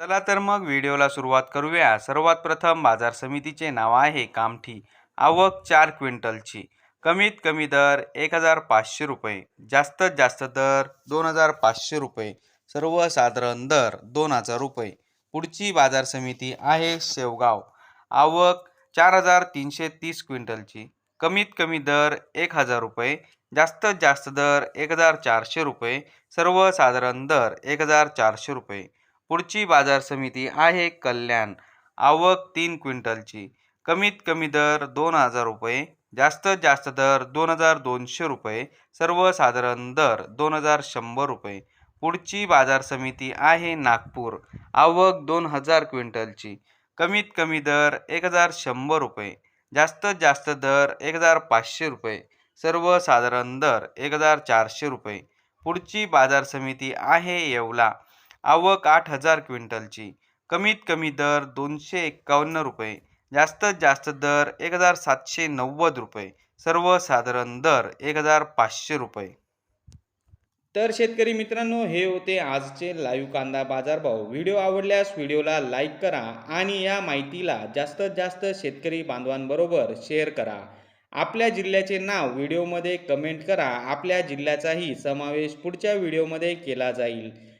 चला तर मग व्हिडिओला सुरुवात करूया. सर्वात प्रथम बाजार समितीचे नाव आहे कामठी. आवक चार क्विंटलची. कमीत कमी दर एक हजार पाचशे रुपये. जास्तीत जास्त दर दोन हजार पाचशे रुपये. सर्वसाधारण दर दोन हजार रुपये. पुढची बाजार समिती आहे शेवगाव. आवक चार हजार तीनशे तीस क्विंटलची. कमीत कमी दर एक हजार रुपये. जास्तीत जास्त दर एक हजार चारशे रुपये. सर्वसाधारण दर एक हजार चारशे रुपये. पुढची बाजार समिती आहे कल्याण. आवक तीन क्विंटलची. कमीत कमी दर दोन हजार रुपये जास्तीत जास्त दर दोन हजार दोनशे रुपये सर्वसाधारण दर दोन हजार शंभर रुपये. पुढची बाजार समिती आहे नागपूर. आवक दोन हजार क्विंटलची. कमीत कमी दर एक हजार शंभर रुपये जास्तीत जास्त दर एक हजार पाचशे रुपये सर्वसाधारण दर एक हजार चारशे रुपये. पुढची बाजार समिती आहे येवला. आवक आठ हजार क्विंटलची. कमीत कमी दर दोनशे एक्कावन्न रुपये. जास्तीत जास्त दर एक हजार सातशे नव्वद रुपये. सर्वसाधारण दर एक हजार पाचशे रुपये. तर शेतकरी मित्रांनो हे होते आजचे लाईव्ह कांदा बाजारभाव. व्हिडिओ आवडल्यास व्हिडिओला लाईक करा आणि या माहितीला जास्तीत जास्त शेतकरी बांधवांबरोबर शेअर करा. आपल्या जिल्ह्याचे नाव व्हिडिओमध्ये कमेंट करा. आपल्या जिल्ह्याचाही समावेश पुढच्या व्हिडिओमध्ये केला जाईल.